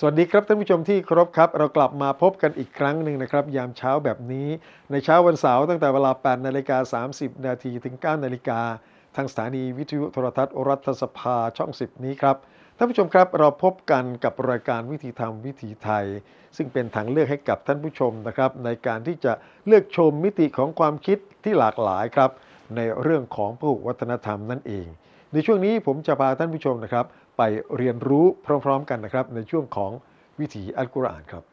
สวัสดีครับท่านผู้ชมที่เคารพครับ เรากลับมาพบกันอีกครั้งหนึ่งนะครับ ยามเช้าแบบนี้ในเช้าวันเสาร์ตั้งแต่เวลา 8 นาฬิกา 30 นาทีถึง 9 นาฬิกา ทางสถานีวิทยุโทรทัศน์รัฐสภาช่อง 10 นี้ครับ ท่านผู้ชมครับเราพบกันกับรายการวิถีธรรมวิถีไทย ซึ่งเป็นทางเลือกให้กับท่านผู้ชมนะครับในการที่จะเลือกชมมิติของความคิดที่หลากหลายครับ ในเรื่องของพหุวัฒนธรรมนั่นเอง ในช่วงนี้ผมจะพาท่านผู้ชมนะครับ ไปเรียนรู้พร้อม ๆ กันนะครับ ในช่วงของวิถีอัลกุรอานครับ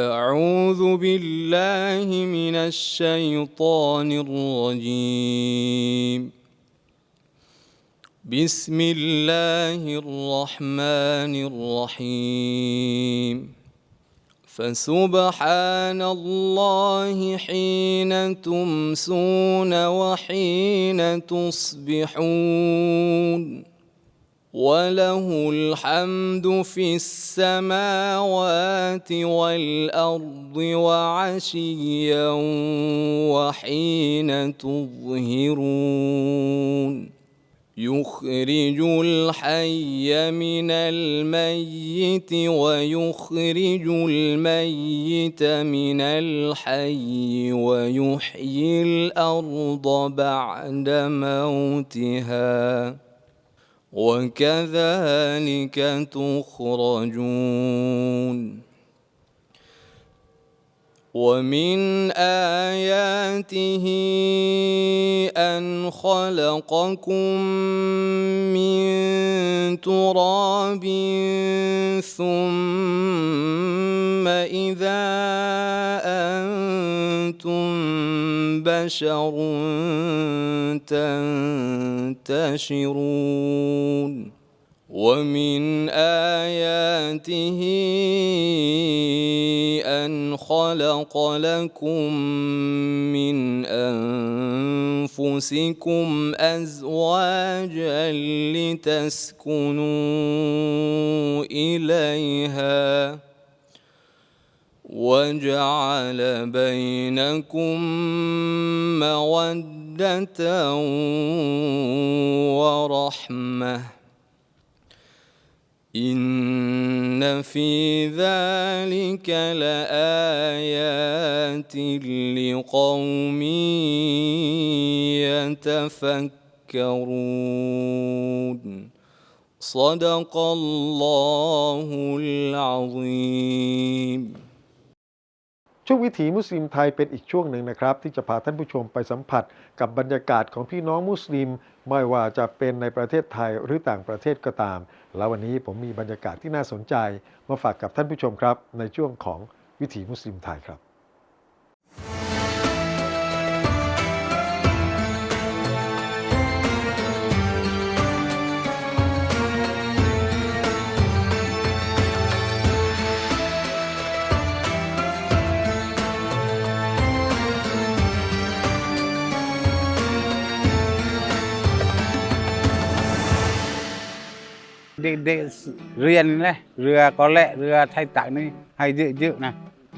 أعوذ بالله من الشيطان الرجيم بسم الله الرحمن الرحيم. فسبحان الله حين تمسون وحين تصبحون. وله الحمد في السماوات والأرض وعشيا وحين تظهرون. يخرج الحي من الميت ويخرج الميت من الحي ويحيي الأرض بعد موتها. وكذلك تخرجون. ومن آياته أن خلقكم من تراب ثم إذا أنتم بشر تنتشرون. ومن آياته أن خلق لكم من أنفسكم أزواجا لتسكنوا إليها وجعل بينكم مودة ورحمة. إن في ذلك لآيات لقوم يتفكرون صدق الله العظيم ช่วงวิถีมุสลิมไทยเป็นอีกช่วงหนึ่งนะครับ ที่จะพาท่านผู้ชมไปสัมผัสกับบรรยากาศของพี่น้องมุสลิม ไม่ว่าจะเป็นในประเทศไทยหรือต่างประเทศก็ตาม แล้ววันนี้ผมมีบรรยากาศที่น่าสนใจมาฝากกับท่านผู้ชมครับ ในช่วงของวิถีมุสลิมไทยครับ เด็กเรียนนะเรือก็แล่เรือไทยตักนี่ให้เยอะๆนะ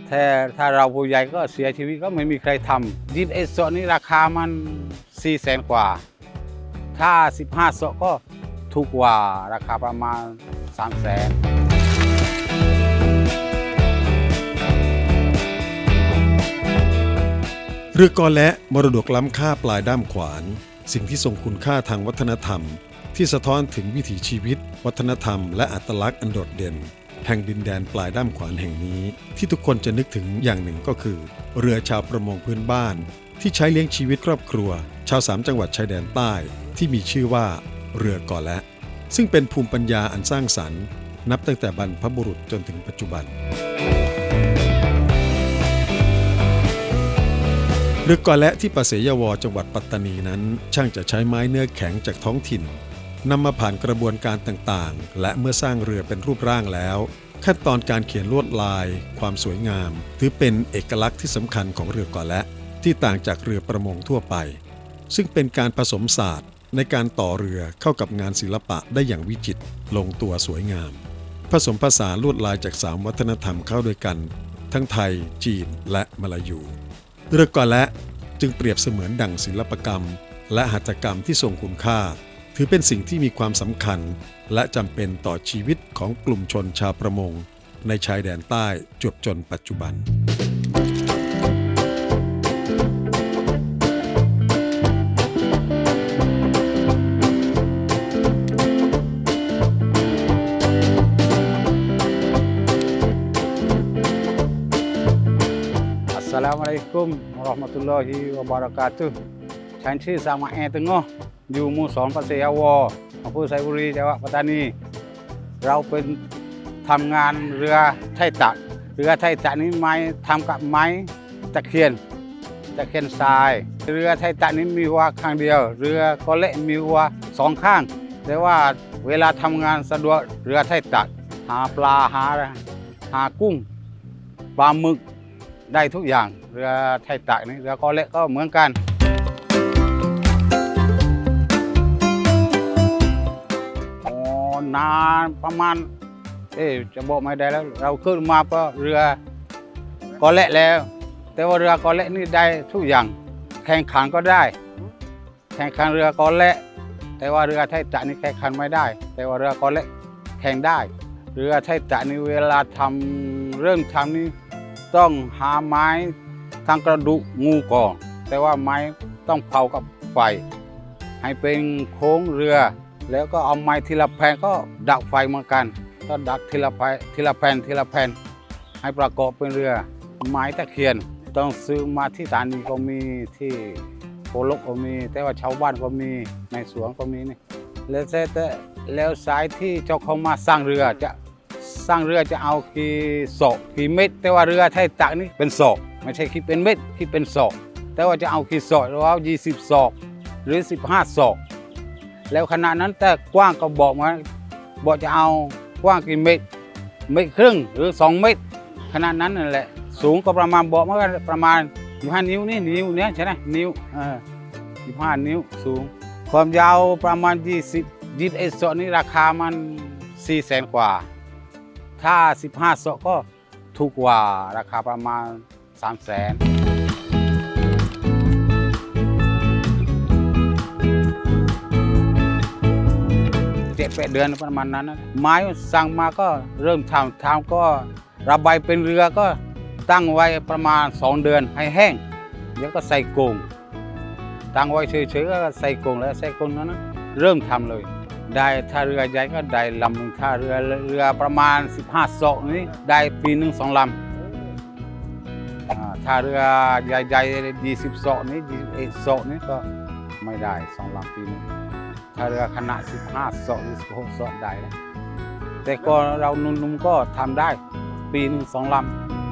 ถ้าถ้าเราผู้ใหญ่ก็เสียชีวิตก็ไม่มีใครทำดินเอสโซนี่ราคามัน4ี่แสนกว่า ถ้า 15โซก็ถูกกว่าราคาประมาณ3 0 0แสนเรือกอและมรดกล้ำค่าปลายด้ามขวาน สิ่งที่ทรงคุณค่าทางวัฒนธรรม ที่สะท้อนถึงวิถีชีวิต วัฒนธรรม และอัตลักษณ์อันโดดเด่น แห่งดินแดนปลายด้ามขวานแห่งนี้ ที่ทุกคนจะนึกถึงอย่างหนึ่งก็คือ เรือชาวประมงพื้นบ้าน ที่ใช้เลี้ยงชีวิตครอบครัว ชาวสามจังหวัดชายแดนใต้ ที่มีชื่อว่า เรือกอและ ซึ่งเป็นภูมิปัญญาอันสร้างสรรค์ นับตั้งแต่บรรพบุรุษจนถึงปัจจุบันเรือกอและที่ปะเสยวจังหวัดปัตตานีนั้น ช่างจะใช้ไม้เนื้อแข็งจากท้องถิ่น นำมาผ่านกระบวนการต่างๆ และเมื่อสร้างเรือเป็นรูปร่างแล้ว ขั้นตอนการเขียนลวดลาย ความสวยงาม ถือเป็นเอกลักษณ์ที่สำคัญของเรือกอและที่ต่างจากเรือประมงทั่วไป ซึ่งเป็นการผสมศาสตร์ในการต่อเรือเข้ากับงานศิลปะได้อย่างวิจิตรลงตัวสวยงาม ผสมผสานลวดลายจากสามวัฒนธรรมเข้าด้วยกัน ทั้งไทย จีนและมลายู เรือกอและจึงเปรียบเสมือนดั่งศิลปกรรม และหัตถกรรมที่ทรงคุณค่า ถือเป็นสิ่งที่มีความสำคัญ และจำเป็นต่อชีวิตของกลุ่มชนชาวประมง ในชายแดนใต้จวบจนปัจจุบัน Assalamualaikum warahmatullahi wabarakatuh. Cantik sama air tengah. อยู่หมู่สองปัสเซยาวออำเภอไซบุรีจังหวัดปัตตานี เราเป็นทำงานเรือไทตักเรือไทตักนี้ไม้ทำกับไม้ตะเคียนตะเคียนทราย เรือไทตักนี้มีหัวข้างเดียว เรือก็เละมีหัวสองข้าง แต่ว่าเวลาทำงานสะดวกเรือไทตักหาปลาหาหากุ้งปลาหมึกได้ทุกอย่าง เรือไทตักนี่เรือก็เละก็เหมือนกัน นานประมาณ เอ๊ะจะบอกไม่ได้แล้ว เราขึ้นมาก็เรือก็เละแล้ว แต่ว่าเรือก็เละนี่ได้ทุกอย่าง แข่งขันก็ได้ แข่งขันเรือก็เละแต่ว่าเรือไทยจักรนี่แข่งขันไม่ได้ แต่ว่าเรือก็เละแข่งได้ เรือไทยจักรนี่เวลาทำเริ่มทำนี่ต้องหาไม้ทางกระดูกงูก่อนแต่ว่าไม้ต้องเผากับไฟให้เป็นโค้งเรือ แล้วก็เอาไม้ทีละแผ่นก็ดักไฟเหมือนกัน ก็ดักทีละแผ่นทีละแผ่นทีละแผ่นให้ประกอบเป็นเรือ ไม้ตะเคียน ต้องซื้อมาที่สถานีก็มีที่โพลกก็มี แต่ว่าชาวบ้านก็มีในสวนก็มีนี่แล้วแต่แต่แล้วสายที่เจ้าเของมาสร้างเรือจะสร้างเรือจะเอากี่ศอกกี่เม็ดแต่ว่าเรือไทยตักนี่เป็นศอกไม่ใช่คิดเป็นเม็ดคิดเป็นศอกแต่ว่าจะเอากี่ศอกเราเอา20ศอกหรือ15ศอก แล้วขณะนั้นแต่กว้างก็บอกมาบอกจะเอากว้างกี่เมตรเมตรครึ่งหรือ 2 เมตรขนาดนั้นนั่นแหละ สูงก็ประมาณบอกมาก็ประมาณ25นิ้วนี่นิ้วเนี้ยใช่ไหมนิ้วเออ25นิ้วสูง ความยาวประมาณ 20 21เซาะนี่ราคามัน4แสนกว่า ถ้า 15เซาะก็ถูกกว่าราคาประมาณ3แสน แปดเดือนประมาณนั้นนะไม้สั่งมาก็เริ่มทำทำก็ระบายเป็นเรือก็ตั้งไว้ประมาณ 2 เดือนให้แห้งเดี๋ยวก็ใส่กงตั้งไว้เฉยๆก็ใส่กงแล้วใส่กงนั้นนะเริ่มทำเลย ได้ถ้าเรือใหญ่ก็ได้ลำนึ่งถ้าเรือเรือประมาณ 15ศอกนี้ได้ปีหนึ่งสองลำอ่าถ้าเรือใหญ่ๆ20ศอกนี้21ศอกนี้ก็ไม่ได้สองลำปีนึง ถ้าเรือขนาด15ศอกหรือ16ศอกได้แล้วแต่ก็เรานุ่มๆก็ทำได้ ปีหนึ่งสองลำ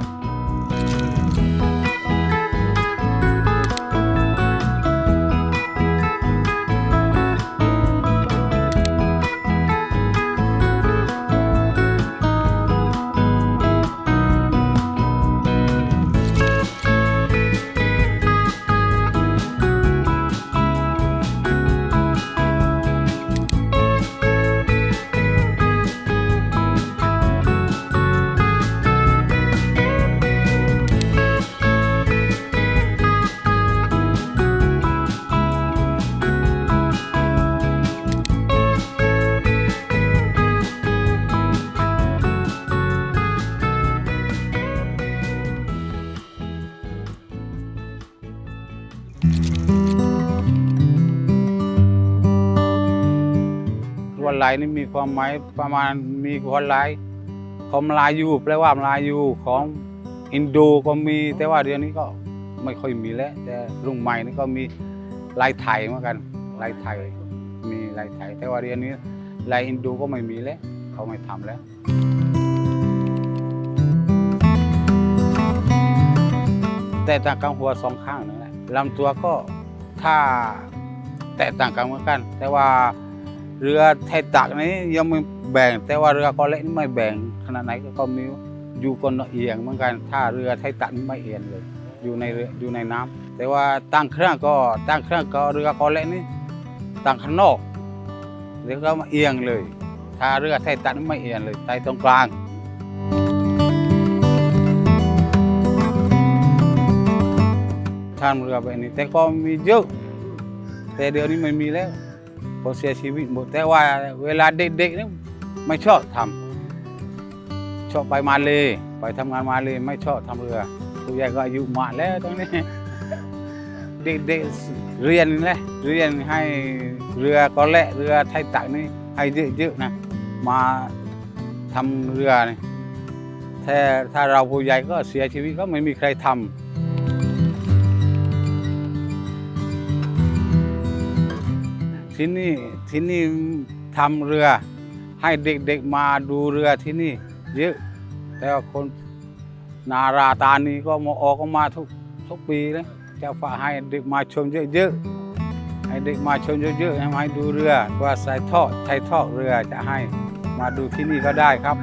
ลายนี่มีความหมายประมาณมีวันลายของลายูแปลว่าลายูของอินโดก็มีแต่ว่าเดี๋ยวนี้ก็ไม่ค่อยมีแล้ว แต่รุ่งใหม่นี่ก็มีลายไทยเหมือนกันลายไทยมีลายไทยแต่ว่าเดี๋ยวนี้ลายอินโดก็ไม่มีแล้วเขาไม่ทำแล้วแต่ต่างกันหัวสองข้างนั่นแหละลำตัวก็ถ้าแตกต่างกันเหมือนกัน แต่ว่า เรือไทยตักนี้ยังไม่แบ่ง แต่ว่าเรือก็เล็กนี่ไม่แบ่งขนาดไหนก็มีอยู่คนเอียงเหมือนกันถ้าเรือไทยตักนี่ไม่เอียงเลย อยู่ในเรืออยู่ในน้ำแต่ว่าตั้งเครื่องก็ตั้งเครื่องก็เรือก็เล็กนี่ตั้งข้างนอกเดี๋ยวก็มาเอียงเลย ถ้าเรือไทยตัดไม่เอียงเลยไทตรงกลางท่ามเรือแบบนี้แต่ก็มีเยอะ แต่เดี๋ยวนี้ไม่มีแล้ว เพอเสียชีวิตหมด แต่ว่าเวลาเด็กๆนี่ไม่ชอบทำชอบไปมาเลยไปทำงานมาเลยไม่ชอบทำเรือผู้ใหญ่ก็อายุมากแล้วตรงนี้เด็กๆเรียนเลยเรียนให้เรือก็แล่เรือไทยตักนี่ให้เยอะๆนะมาทำเรือนี่ถ้าถ้าเราผู้ใหญ่ก็เสียชีวิตก็ไม่มีใครทำ ที่นี่ที่นี่ทำเรือ ให้เด็กๆมาดูเรือที่นี่ เยอะแต่ว่าคนนาราตานีก็มาออกก็มาทุกทุกปีเลยจะฝากให้เด็กมาชมเยอะๆให้เด็กมาชมเยอะๆให้มาดูเรือว่าใส่ทอดไทยทอดเรือจะให้มาดูที่นี่ก็ได้ครับ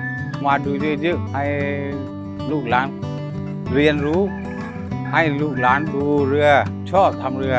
มาดูเยอะๆให้ลูกหลานเรียนรู้ ให้ลูกหลานดูเรือชอบทำเรือ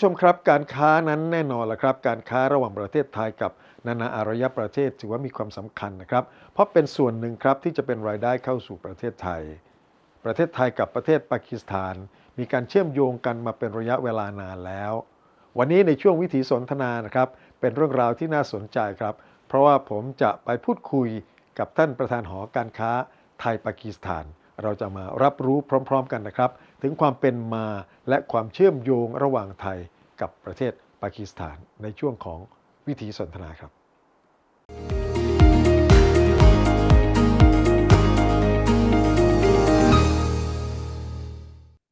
ผู้ชมครับ การค้านั้นแน่นอนละครับ การค้าระหว่างประเทศไทยกับนานาอารยประเทศถือว่ามีความสำคัญนะครับ เพราะเป็นส่วนหนึ่งครับที่จะเป็นรายได้เข้าสู่ประเทศไทย ประเทศไทยกับประเทศปากีสถาน มีการเชื่อมโยงกันมาเป็นระยะเวลานานแล้ว วันนี้ในช่วงวิถีสนทนานะครับ เป็นเรื่องราวที่น่าสนใจครับ เพราะว่าผมจะไปพูดคุยกับท่านประธานหอการค้าไทยปากีสถาน เราจะมารับรู้พร้อม ๆ กันนะครับ ถึงความเป็นมาและความเชื่อมโยงระหว่างไทยกับประเทศปากีสถานในช่วงของวิถีสนทนาครับ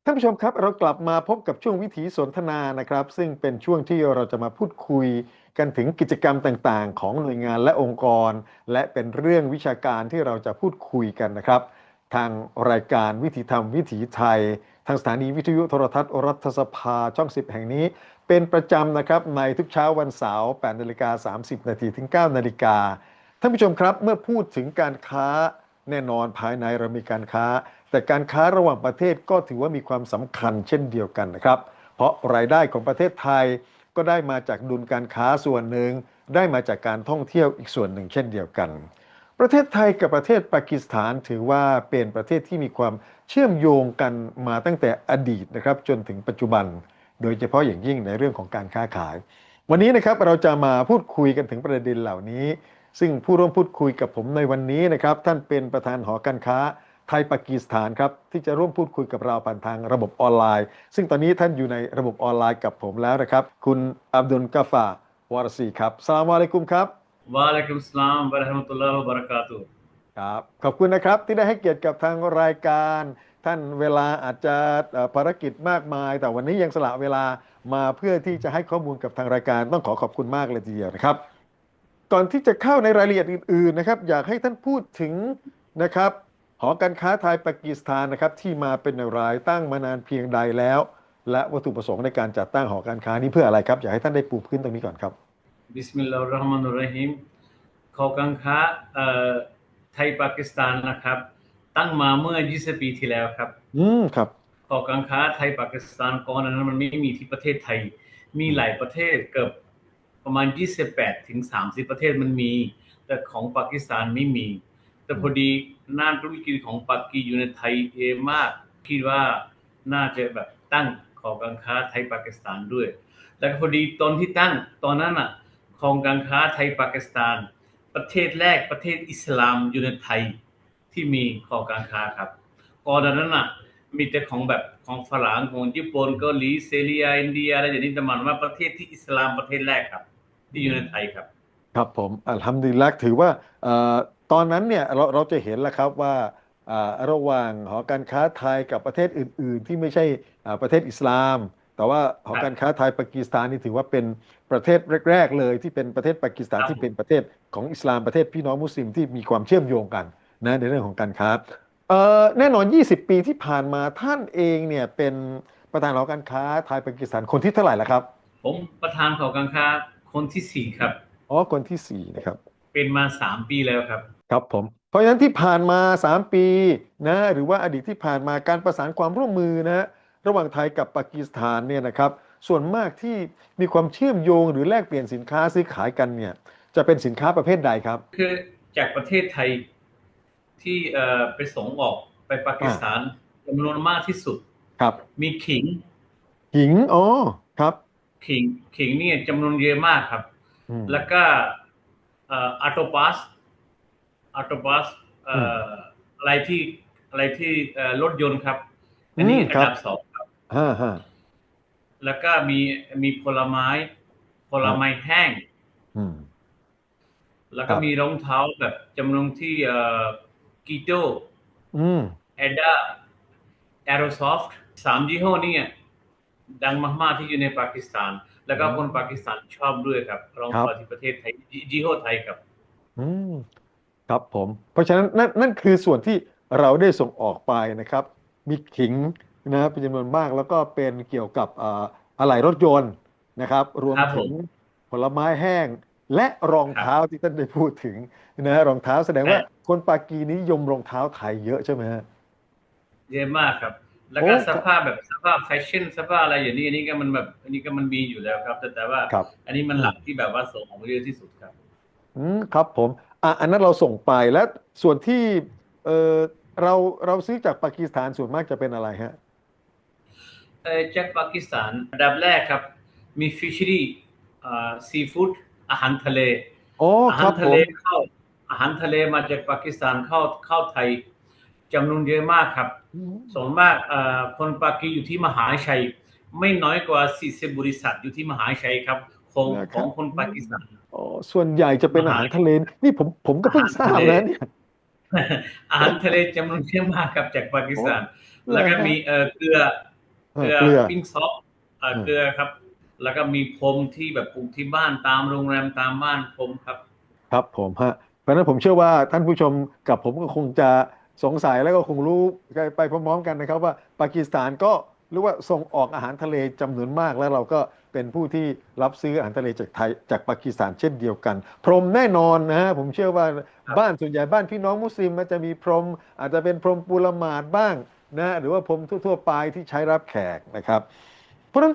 ท่านผู้ชมครับเรากลับมาพบกับช่วงวิถีสนทนานะครับ ซึ่งเป็นช่วงที่เราจะมาพูดคุยกันถึงกิจกรรมต่างๆ ของหน่วยงานและองค์กร และเป็นเรื่องวิชาการที่เราจะพูดคุยกันนะครับ ทางรายการวิถีธรรมวิถีไทย ทางสถานีวิทยุโทรทัศน์รัฐสภาช่อง 10 แห่งนี้ เป็นประจำนะครับในทุกเช้าวันเสาร์8นาฬิกา30 นาทีถึง 9 นาฬิกาท่านผู้ชมครับเมื่อพูดถึงการค้าแน่นอนภายในเรามีการค้า แต่การค้าระหว่างประเทศก็ถือว่ามีความสำคัญเช่นเดียวกันนะครับ เพราะรายได้ของประเทศไทยก็ได้มาจากดุลการค้าส่วนหนึ่ง ได้มาจากการท่องเที่ยวอีกส่วนหนึ่งเช่นเดียวกัน ประเทศไทยกับประเทศปากีสถานถือว่าเป็นประเทศที่มีความเชื่อมโยงกันมาตั้งแต่อดีตนะครับจนถึงปัจจุบัน โดยเฉพาะอย่างยิ่งในเรื่องของการค้าขาย วันนี้นะครับเราจะมาพูดคุยกันถึงประเด็นเหล่านี้ ซึ่งผู้ร่วมพูดคุยกับผมในวันนี้นะครับท่านเป็นประธานหอการค้าไทยปากีสถานครับที่จะร่วมพูดคุยกับเราผ่านทางระบบออนไลน์ ซึ่งตอนนี้ท่านอยู่ในระบบออนไลน์กับผมแล้วนะครับ คุณอับดุลกาฟาวารซีครับสลามอะลัยกุมครับ วาอะลัยกุมสลามบะระห์มตุลลาฮ์บะราะกาตุครับขอบคุณนะครับที่ได้ให้เกียรติกับทางรายการ ท่านเวลาอาจจะภารกิจมากมาย แต่วันนี้ยังสละเวลามาเพื่อที่จะให้ข้อมูลกับทางรายการต้องขอขอบคุณมากเลยทีเดียวนะครับ ก่อนที่จะเข้าในรายละเอียดอื่นๆนะครับอยากให้ท่านพูดถึงนะครับหอการค้าไทยปากีสถานนะครับที่มาเป็นรายตั้งมานานเพียงใดแล้ว และวัตถุประสงค์ในการจัดตั้งหอการค้านี้เพื่ออะไรครับ อยากให้ท่านได้ปูพื้นตรงนี้ก่อนครับ บิสมิลลาฮิรเราะห์มานุรเราะฮีมขอกังค้าเอ่อไทยปากีสถานนะครับ ตั้งมาเมื่อ 20 ปีที่แล้วครับ อืมครับหอการค้าไทยปากีสถานก่อนหนานั้นมันไม่มีที่ประเทศไทย มีหลายประเทศเกือบประมาณ 28 ถึง 30 ประเทศมันมี แต่ของปากีสถานไม่มี แต่พอดีน่านธุรกิจของปากีอยู่ในไทยเองมาก คิดว่าน่าจะแบบตั้งหอการค้าไทยปากีสถานด้วย แล้วก็พอดีตอนที่ตั้งตอนนั้นอะ ของการค้าไทยปากีสถาน ประเทศแรกประเทศอิสลามอยู่ในไทยที่มีของการค้าครับก่อนหน้านั้นอะมีแต่ของแบบของฝรั่งของญี่ปุ่นเกาหลีเซเรียอินเดียอะไรอย่างนี้แต่มันว่าประเทศที่อิสลามประเทศแรกครับ ที่อยู่ในไทยครับ ครับผมอัลฮัมดุลิลละห์ถือว่าตอนนั้นเนี่ยเราเราจะเห็นแล้วครับว่าระหว่างหอการค้าไทยกับประเทศอื่น ๆ ที่ไม่ใช่ประเทศอิสลาม แต่ว่าหอการค้าไทยปากีสถานนี่ถือว่าเป็นประเทศแรก ๆ เลยที่เป็นประเทศปากีสถานครับที่เป็นประเทศของอิสลามประเทศพี่น้องมุสลิมที่มีความเชื่อมโยงกันนะในเรื่องของการค้าเอ่อแน่นอน 20 ปีที่ผ่านมาท่านเองเนี่ยเป็นประธานหอการค้าไทยปากีสถานคนที่เท่าไหร่แล้วครับ ผมประธานหอการค้าคนที่สี่ครับอ๋อคนที่สี่นะครับ เป็นมาสามปีแล้วครับ ครับผมเพราะฉะนั้นที่ผ่านมา 3 ปีนะหรือว่าอดีตที่ผ่านมาการประสานความร่วมมือนะฮะ ระหว่างไทยกับปากีสถานเนี่ยนะครับส่วนมากที่มีความเชื่อมโยงหรือแลกเปลี่ยนสินค้าซื้อขายกันเนี่ยจะเป็นสินค้าประเภทใดครับ คือจากประเทศไทยที่เอ่อไปส่งออกไปปากีสถานจำนวนมากที่สุดครับ มีขิงหิงอ๋อครับ ขิงขิงเนี่ยจำนวนเยอะมากครับอืมแล้วก็เอ่ออัตโตปัสอัตโตปัสเอ่ออะไรที่อะไรที่เอ่อรถยนต์ครับ อันนี้อืมอัครับนดับสอง ครับฮ่าฮ่าแล้วก็มีมีผลไม้ผลไม้แห้งอืมแล้วครัก็บมีรองเท้าแบบจำนวนที่เอ่อกีโตอืมเอด้าแอโรซอฟท์สามยี่ห้อนี่ดังมากๆที่อยู่ในปากีสถาน แล้วก็คนปากีสถานชอบด้วยครับรองเท้าที่ประเทศไทยยี่ห้อไทยครับ อืมครับผม เพราะฉะนั้นนั่นนั่นคือส่วนที่เราได้ส่งออกไปนะครับ มีขิง นะครับเป็นจำนวนมากแล้วก็เป็นเกี่ยวกับอ่าอะไหล่รถยนต์นะครับ รวมครับผถึมงผลไม้แห้งและรองเท้าที่ท่านได้พูดถึงนะฮะรองเท้าแสดงว่าใช่คนปากีนิยมรองเท้าไทยเยอะใช่ไหมฮะเยอะมากครับ แล้วก็โอ้สภาพแบบสภาพแฟชั่นสภาพอะไรอย่างนี้อันนี้ก็มันแบบอันนี้ก็มันมีอยู่แล้วครับ แต่แต่ว่าครับอันนี้มันหลักที่แบบว่าส่งออกเยอะที่สุดครับ อืมครับผมอะอันนั้นเราส่งไปแล้วส่วนที่เออเราเราซื้อจากปากีสถานส่วนมากจะเป็นอะไรฮะเอ่อ จากปากีสถานอันดับแรกครับ มีฟิชชีรี่อ่าซีฟู้ดอาหารทะเลโอ้อาคหารัรบทะผเลมเข้าอาหารทะเลมาจากปากีสถานเข้าเข้าไทยจำนวนเยอะมากครับส่วนมากเอ่อคนปากีอยู่ที่มหาชัย ไม่น้อยกว่า 40 บริษัทอยู่ที่มหาชัยครับของนะครับของคนปากีสถานอ๋อส่วนใหญ่จะเป็นอาหารทะเลนี่ผมผมก็เพิ่งทราบนะเนี่ยอาหารทะเลจำนวนเยอะมากครับจากปากีสถานโอ้แล้วก็เหรอฮะมีเอ่อเกลือ เอเกอลือเกลือปิ้งซอฟเอ่ออืมเกลือครับ แล้วก็มีพรมที่แบบปลูกที่บ้านตามโรงแรมตามบ้านพรมครับ ครับผมฮะเพราะฉะนั้นผมเชื่อว่าท่านผู้ชมกับผมก็คงจะสงสัยแล้วก็คงรู้ไปพร้อมๆกันนะครับ ว่าปากีสถานก็รู้ว่าส่งออกอาหารทะเลจำนวนมากแล้วเราก็เป็นผู้ที่รับซื้ออาหารทะเลจากไทยจากปากีสถานเช่นเดียวกัน พรมแน่นอนนะฮะผมเชื่อว่าครับบ้านส่วนใหญ่บ้านพี่น้องมุสลิมมันจะมีพรม อาจจะเป็นพรมปูละหมาดบ้าง นะหรือว่าพรมทั่ว ๆ ไปที่ใช้รับแขกนะครับ เพราะฉะนั้น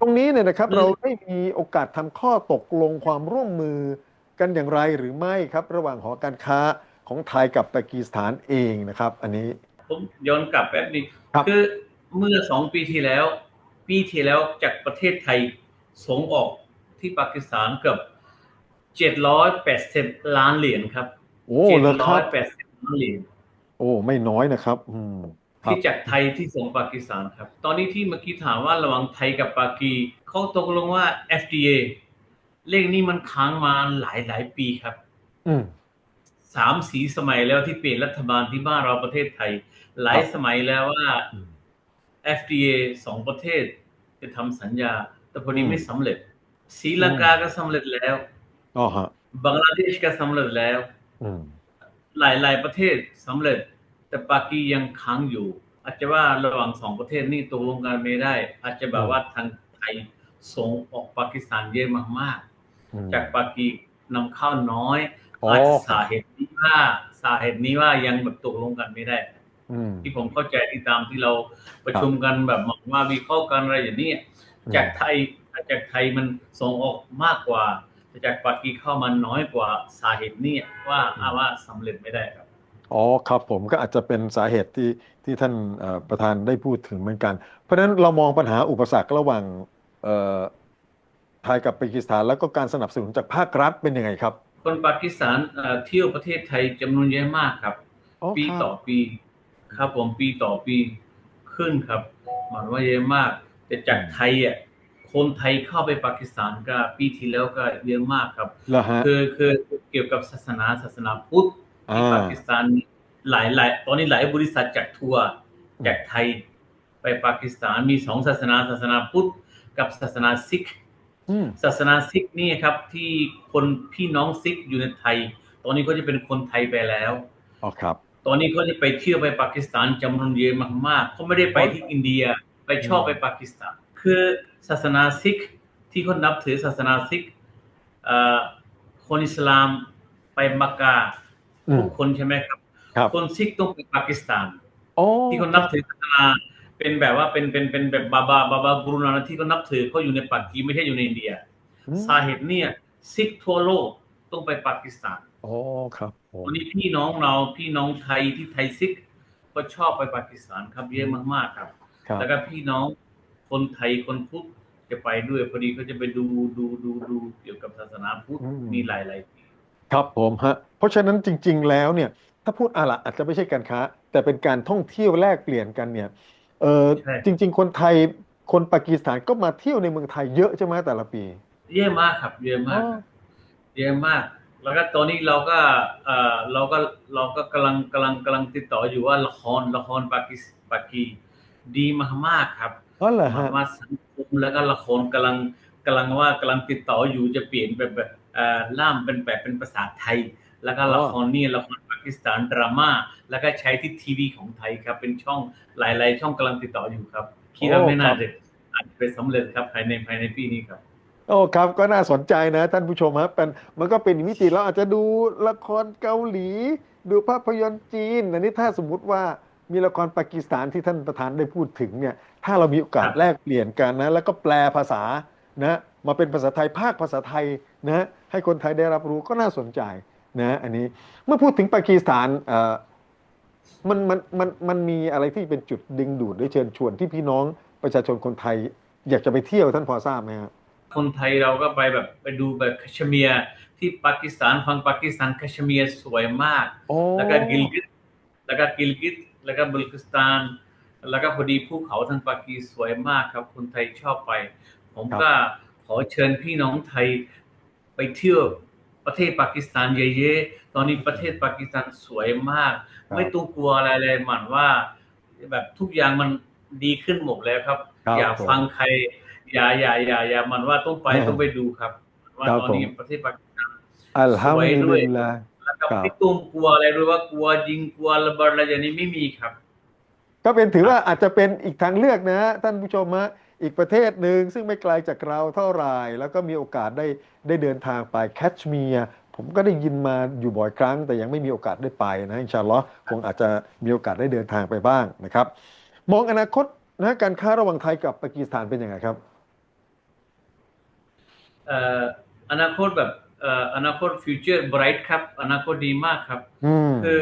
ตรงนี้เนี่ยนะครับอืมเราได้มีโอกาสทำข้อตกลงความร่วมมือกันอย่างไรหรือไม่ครับ ระหว่างหอการค้าของไทยกับปากีสถานเองนะครับ อันนี้ผมย้อนกลับแป๊บนึงครับคือเมื่อสองปีที่แล้ว ปีที่แล้วจากประเทศไทยส่งออกที่ปากีสถานเกือบเจ็ดร้อยแปดสิบล้านเหรียญครับโอ้เจ็ดเลยคร้อรัยบแปดสิบล้านเหรียญโอ้ไม่น้อยนะครับ อืมครับ ที่จากไทยที่ส่งปากีสถานครับ ตอนนี้ที่เมื่อกี้ถามว่าระหว่างไทยกับปากีเขาตกลงว่า FDA เลขนี้มันค้างมาหลายหลายปีครับอืมสามสีสมัยแล้วที่เปลี่ยนรัฐบาลที่บ้านเราประเทศไทย หลายสมัยแล้วว่าอืม FDA สองประเทศจะทำสัญญา แต่พอดีอืมไม่สำเร็จศรีลังกาก็สำเร็จแล้วอ๋อฮะบังกลาเทศก็สำเร็จแล้วอืมหลายๆประเทศสำเร็จ แต่ปากียังค้างอยู่ อาจจะว่าระหว่างสองประเทศนี่ตกลงกันไม่ได้ อาจจะแบบว่าทางไทยส่งออกปากีสถานเยอะมากอืมๆจากปากีนำเข้าน้อยอ๋ออาจจะสาเหตุนี้ว่าสาเหตุนี้ว่ายังแบบตกลงกันไม่ได้อืมที่ผมเข้าใจที่ตามที่เราประชุมกันแบบมองว่าวิเคราะห์กันอะไรอย่างนี้อืมจากไทยจากไทยมันส่งออกมากกว่าแต่จากปากีเข้ามาน้อยกว่าสาเหตุนี้ว่าอ่าว่าสำเร็จไม่ได้ครับ อ๋อครับผมก็อาจจะเป็นสาเหตุที่ที่ท่านเอ่อประธานได้พูดถึงเหมือนกัน เพราะฉะนั้นเรามองปัญหาอุปสรรคระหว่างเอ่อไทยกับปากีสถาน แล้วก็การสนับสนุนจากภาครัฐเป็นยังไงครับ คนปากีสถานเอ่อเที่ยวประเทศไทยจำนวนเยอะมากครับ อ๋อปีครับ ต่อปีครับผมปีต่อปีขึ้นครับหมายว่าเยอะมาก แต่จากไทยอะคนไทยเข้าไปปากีสถานก็ปีที่แล้วก็เยอะมากครับ เหรอฮะคือคือเกี่ยวกับศาสนาศาสนาพุทธ ที่อ่าปากีสถานหลายหลายตอนนี้หลายบริษัทจัดทัวร์จากไทย ไปปากีสถานมีสองศาสนาศาสนาพุทธกับศาสนาซิกอืมศาสนาซิกนี่ครับ ที่คนพี่น้องซิกอยู่ในไทย ตอนนี้ก็จะเป็นคนไทยไปแล้วอ๋อครับ ตอนนี้เขาจะไปเที่ยวไปปากีสถานจำนวนเยอะมากๆเขาไม่ได้ไปที่อินเดียไปชอบไปปากีสถาน คือศาสนาซิกที่เขานับถือศาสนาซิกเอ่อคนอิสลามไปมักกะอืม ทุกคนใช่ไหมครับครับคนซิกต้องไปปากีสถานโอ้ที่เขานับถือศาสนาเป็นแบบว่าเป็นเป็นเป็นแบบบาบาบาบากุรุนานะที่เขานับถือเขาอยู่ในปักกีไม่ใช่อยู่ในอินเดียอืมสาเหตุเนี่ยซิกทั่วโลกต้องไปปากีสถานโอ้ครับผมวันนี้พี่น้องเราพี่น้องไทยที่ไทยซิก ก็ชอบไปปากีสถานครับเยอะมากๆครับครับ แล้วก็พี่น้องคนไทยคนพุทธจะไปด้วยพอดีเขาจะไปดูดูดูดูเกี่ยวกับศาสนาพุทธมีหลายๆที่ ครับผมฮะเพราะฉะนั้นจริง ๆ แล้วเนี่ยถ้าพูดอะละอาจจะไม่ใช่การค้า แต่เป็นการท่องเที่ยวแลกเปลี่ยนกันเนี่ยเออใช่ จริง ๆ คนไทยคนปากีสถานก็มาเที่ยวในเมืองไทยเยอะใช่ไหมแต่ละปีเยอะมากครับ เยอะมากครับ เยอะมาก แล้วก็ตอนนี้เราก็เออเราก็เราก็กำลังกำลังกำลังติดต่ออยู่ว่าละครละครปากีสปากีดีมากๆครับอ๋อเหรอฮะมาสังคมแล้วก็ละครกำลังกำลังว่ากำลังติดต่ออยู่จะเปลี่ยนแบบแบบเอ่อ ล่ามเป็นแบบเป็นภาษาไทย แล้วก็ละครนี่ละครปากีสถานดราม่าแล้วก็ใช้ที่ทีวีของไทยครับ เป็นช่องหลายๆ ช่องกำลังติดต่ออยู่ครับคิดว่าโอ้ไม่น่าครับจะอาจจะเป็นสำเร็จครับภายในภายในปีนี้ครับโอ้ครับก็น่าสนใจนะท่านผู้ชมฮะเป็นมันก็เป็นมิติเราอาจจะดูละครเกาหลี ดูภาพยนตร์จีนอันนี้ถ้าสมมุติว่ามีละครปากีสถานที่ท่านประธานได้พูดถึงเนี่ยถ้าเรามีโอกาสครับแลกเปลี่ยนกันนะ แล้วก็แปลภาษา นะมาเป็นภาษาไทยภาคภาษาไทยนะให้คนไทยได้รับรู้ก็น่าสนใจนะอันนี้เมื่อพูดถึงปากีสถานเอ่อมันมันมันมันมีอะไรที่เป็นจุดดึงดูดหรือเชิญชวนที่พี่น้องประชาชนคนไทย อยากจะไปเที่ยวท่านพอทราบไหมครับคนไทยเราก็ไปแบบไปดูแบบแคชเมียร์ที่ปากีสถานฝั่งปากีสถานแคชเมียร์สวยมากโอ้แล้วก็กิลกิตแล้วก็กิลกิตแล้วก็บัลกิสถาน แล้วก็พอดีภูเขาทางปากีสวยมากครับ คนไทยชอบไป ผมก็ขอเชิญพี่น้องไทยไปเที่ยวประเทศปากีสถานเยอะๆตอนนี้ประเทศปากีสถานสวยมากครับไม่ต้องกลัวอะไรเลยหมันว่า แบบทุกอย่างมันดีขึ้นหมดแล้วครับครับอย่าผมฟังใคร อย่าอย่าอย่าอย่ามันว่าต้องไปครับต้องไปดูครับ ว่าครับตอนนี้ผมประเทศปากีสถานอัลฮัมสวยดุด้วยลิลลาห์แล้วก็ครับไม่ต้องกลัวอะไรด้วยว่ากลัวยิงกลัวระเบิดอะไรอย่างนี้ไม่มีครับ ก็เป็นถือว่าอาจจะเป็นอีกทางเลือกนะ ท่านผู้ชมฮะ อีกประเทศหนึ่งซึ่งไม่ไกลจากเราเท่าไหร่แล้วก็มีโอกาสได้ได้เดินทางไปแคชเมียร์ผมก็ได้ยินมาอยู่บ่อยครั้ง แต่ยังไม่มีโอกาสได้ไปนะอินชาอัลลอฮ์คงอาจจะมีโอกาสได้เดินทางไปบ้างนะครับ มองอนาคตนะการค้าระหว่างไทยกับปากีสถานเป็นยังไงครับเอ่ออนาคตแบบเอ่ออนาคตฟิวเจอร์ไบรท์ครับอนาคตดีมากครับอืมคือ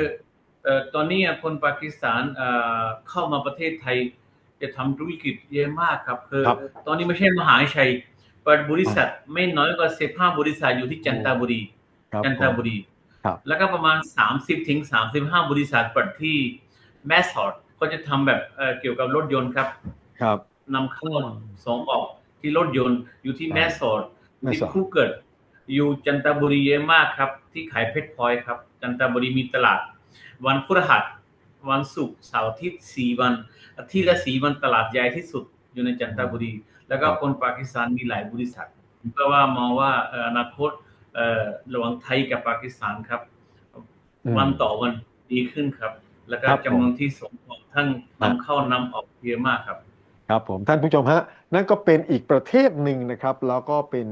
เอ่อตอนนี้คนปากีสถานเอ่อเข้ามาประเทศไทย จะทำธุรกิจเยอะมากครับคือครับตอนนี้ไม่ใช่มหาชัยเปิดบริษัทไม่น้อยกว่าสิบห้าบริษัทอยู่ที่จันทบุรีครับจันทบุรีครับแล้วก็ประมาณ30ถึง35บริษัทเปิดที่แมสซอดเขาจะทำแบบเอ่อเกี่ยวกับรถยนต์ครับ ครับนำเข้าส่งออกที่รถยนต์อยู่ที่ครับแม่สอดแม่ที่สอดคูเกิดอยู่จันทบุรีเยอะมากครับ ที่ขายเพชรพลอยครับ จันทบุรีมีตลาด วันพฤหัส วันศุกร์เสาร์อาทิตย์สี่วัน อาทิตย์ละสี่วันตลาดใหญ่ที่สุดอยู่ในจันทบุรี แล้วก็คนปากีสถานมีหลายบริษัทผมก็ว่ามองว่าเอ่ออนาคตเอ่อระหว่างไทยกับปากีสถานครับอืมวันต่อวันดีขึ้นครับ แล้วก็ครับผมจำนวนที่ส่งออกทั้งนำเข้านำออกเยอะมากครับ ครับผมท่านผู้ชมฮะนั่นก็เป็นอีกประเทศหนึ่งนะครับ แล้วก็เป็น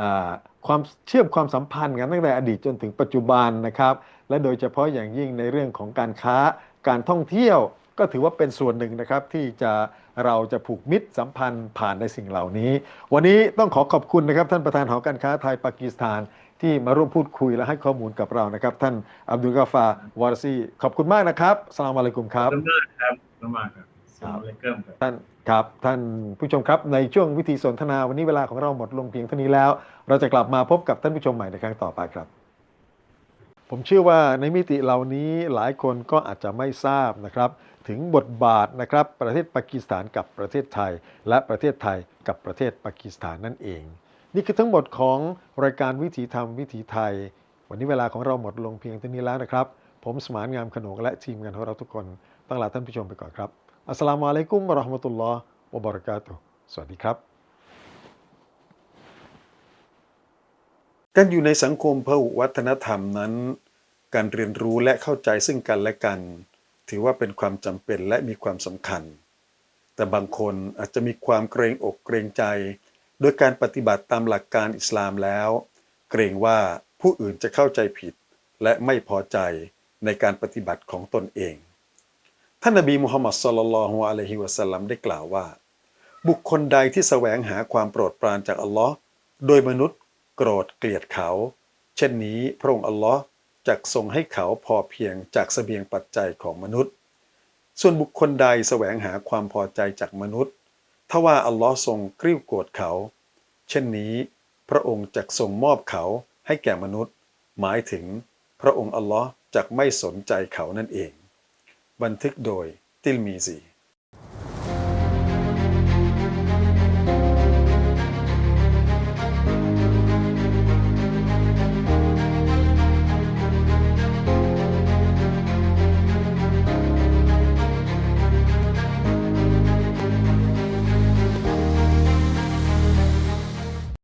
อ่าความเชื่อมความสัมพันธ์กันตั้งแต่อดีตจนถึงปัจจุบันนะครับ และโดยเฉพาะอย่างยิ่งในเรื่องของการค้า การท่องเที่ยวก็ถือว่าเป็นส่วนหนึ่งนะครับที่จะเราจะผูกมิตรสัมพันธ์ผ่านในสิ่งเหล่านี้ วันนี้ต้องขอขอบคุณนะครับท่านประธานหอการค้าไทยปากีสถานที่มาร่วมพูดคุยและให้ข้อมูลกับเรานะครับ ท่านอับดุลกาฟาวารซีขอบคุณมากนะครับสลามอะลัยกุมคขรัอบบคุณมากครับขอบคุณมากครับสลามอะลัยกุมครับท่านครับท่านผู้ชมครับในช่วงวิธีสนทนาวันนี้เวลาของเราหมดลงเพียงเท่านี้แล้ว เราจะกลับมาพบกับท่านผู้ชมใหม่ในครั้งต่อไปครับ ผมเชื่อว่าในมิติเหล่านี้หลายคนก็อาจจะไม่ทราบนะครับ ถึงบทบาทนะครับ ประเทศปากีสถานกับประเทศไทย และประเทศไทยกับประเทศปากีสถานนั่นเอง นี่คือทั้งหมดของรายการวิถีธรรมวิถีไทย วันนี้เวลาของเราหมดลงเพียงเท่านี้แล้วนะครับ ผมสมานงามขนงและทีมงานของเราทุกคนต้องลาท่านผู้ชมไปก่อนครับอัสสลามุอะลัยกุมวะราะห์มะตุลลอฮ์วะบะเราะกาตุฮ์สวัสดีครับ การอยู่ในสังคมพหุวัฒนธรรมนั้น การเรียนรู้และเข้าใจซึ่งกันและกัน ถือว่าเป็นความจำเป็นและมีความสำคัญ แต่บางคนอาจจะมีความเกรงอกเกรงใจ โดยการปฏิบัติตามหลักการอิสลามแล้ว เกรงว่าผู้อื่นจะเข้าใจผิด และไม่พอใจในการปฏิบัติของตนเอง ท่านนบีมุฮัมมัดสุลลัลฮุอะลัยฮิวะสัลลัมได้กล่าวว่า บุคคลใดที่แสวงหาความโปรดปรานจากอัลลอฮ์โดยมนุษย์ โกรธเกลียดเขา เช่นนี้พระองค์อัลลอฮ์จักทรงให้เขาพอเพียงจากเสบียงปัจจัยของมนุษย์ ส่วนบุคคลใดแสวงหาความพอใจจากมนุษย์ถ้าว่าอัลลอฮ์ทรงกริ้วโกรธเขา เช่นนี้ พระองค์จักทรงมอบเขาให้แก่มนุษย์ หมายถึงพระองค์อัลลอฮ์จักไม่สนใจเขานั่นเอง บันทึกโดยติลมีซี